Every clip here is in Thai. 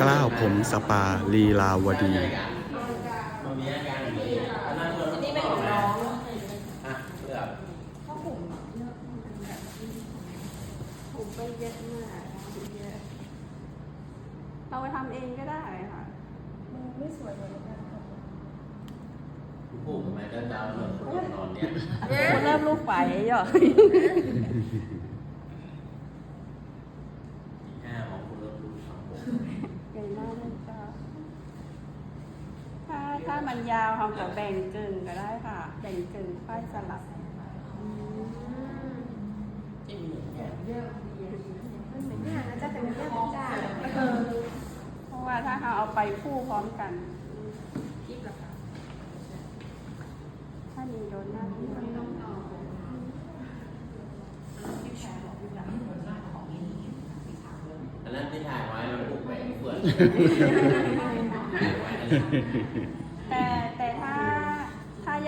กล้าวผมสปาลีลาวดีมันมีอาการอย่างนี้อันนั้นเราอันนี้เป็นของน้องอะเลือกพ่อผมเยอะผมไปเยอะมากเยอะเราไปทำเองก็ได้ค่ะมันไม่สวยเลยนะผู้ทำไมเดินดาวเหมือนคนนอนเนี่ย เริ่มลูกไปเหรอ ห้าของคุณเริ่มรู้ครับผม ใหญ่มากเลยจ้ะถ้าถ้า มันยาวเราก็แบ่งกึ่งก็ได้ค่ะ แบ่งกึ่งค่อยสลับจิ้มหนึ่งแค่เพราะว่าถ้าเราเอาไปคู่พร้อมกันถ้ามีโดนหน้าที่ก็ต้องเอาอันนั้นที่ถ่ายไว้มันผูกแหวนเฟื่อนแต่แต่ถ้าถ้า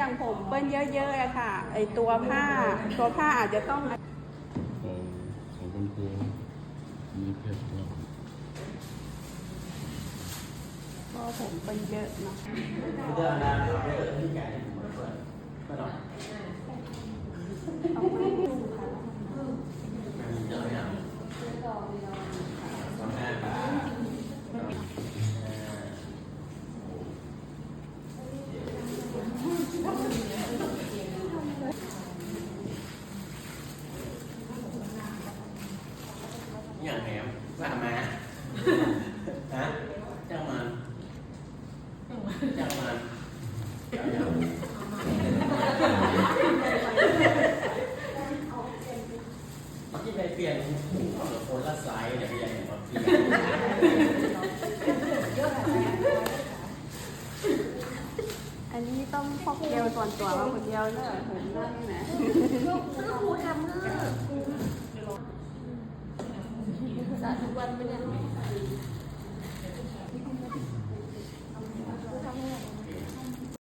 อย่างผมเปิ้ลเยอะๆอะค่ะ ไอตัวผ้า ตัวผ้าอาจจะต้องของของคุณครูมีเพชรเราเพราะผมเปิ้ลเยอะเนาะ อย่างแหมว่ามาฮะจ้างมันจ้างมันจ้างมันที่ไปเปลี่ยนเอาแต่คนละไซส์เนี่ยใหญ่มาเปลี่ยนอันนี้ต้องพกเดียวส่วนตัวว่าคนเดียวเนอะผมนั่นนะคือครูทำเนอะ one minute.